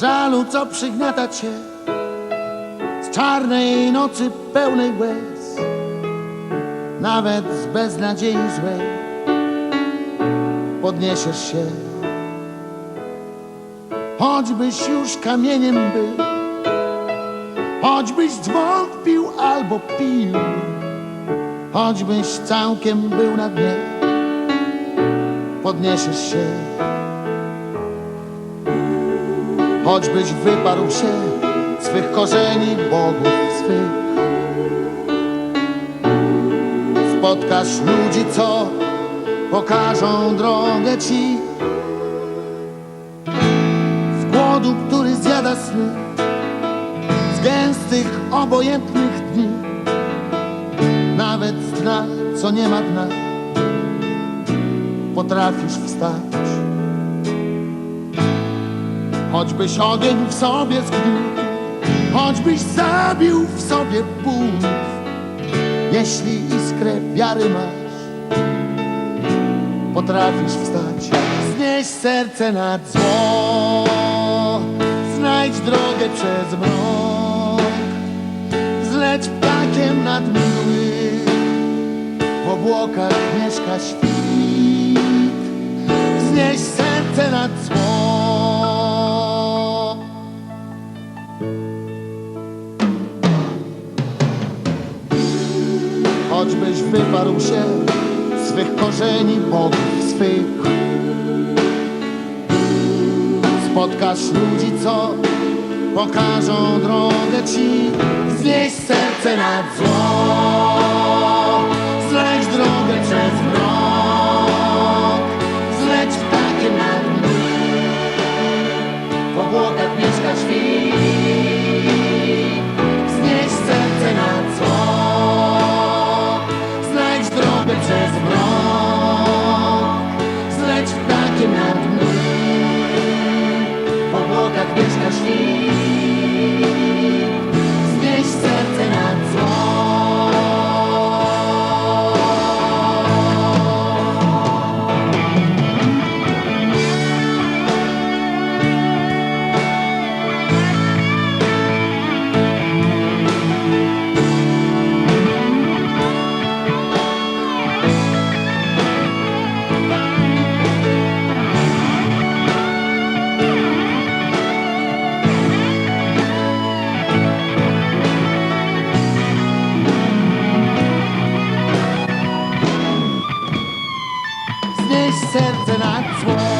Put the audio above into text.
żalu, co przygniata cię z czarnej nocy pełnej łez, nawet z beznadziei złej podniesiesz się. Choćbyś już kamieniem był, choćbyś zwątpił albo pił, choćbyś całkiem był na dnie, podniesiesz się. Choćbyś wyparł się swych korzeni bogów swych. Spotkasz ludzi, co pokażą drogę ci. Z głodu, który zjada sny, z gęstych, obojętnych dni, nawet z dna, co nie ma dna, potrafisz wstać. Choćbyś ogień w sobie zgniótł, choćbyś zabił w sobie bunt, jeśli iskrę wiary masz, potrafisz wstać. Znieś serce nad zło, znajdź drogę przez mrok, zleć ptakiem nad mgły, w obłokach mieszka świt. Znieś serce nad zło. Choćbyś wyparł się swych korzeni bogów swych. Spotkasz ludzi, co pokażą drogę ci, znieś serce nad zło, Znieś serce nad zło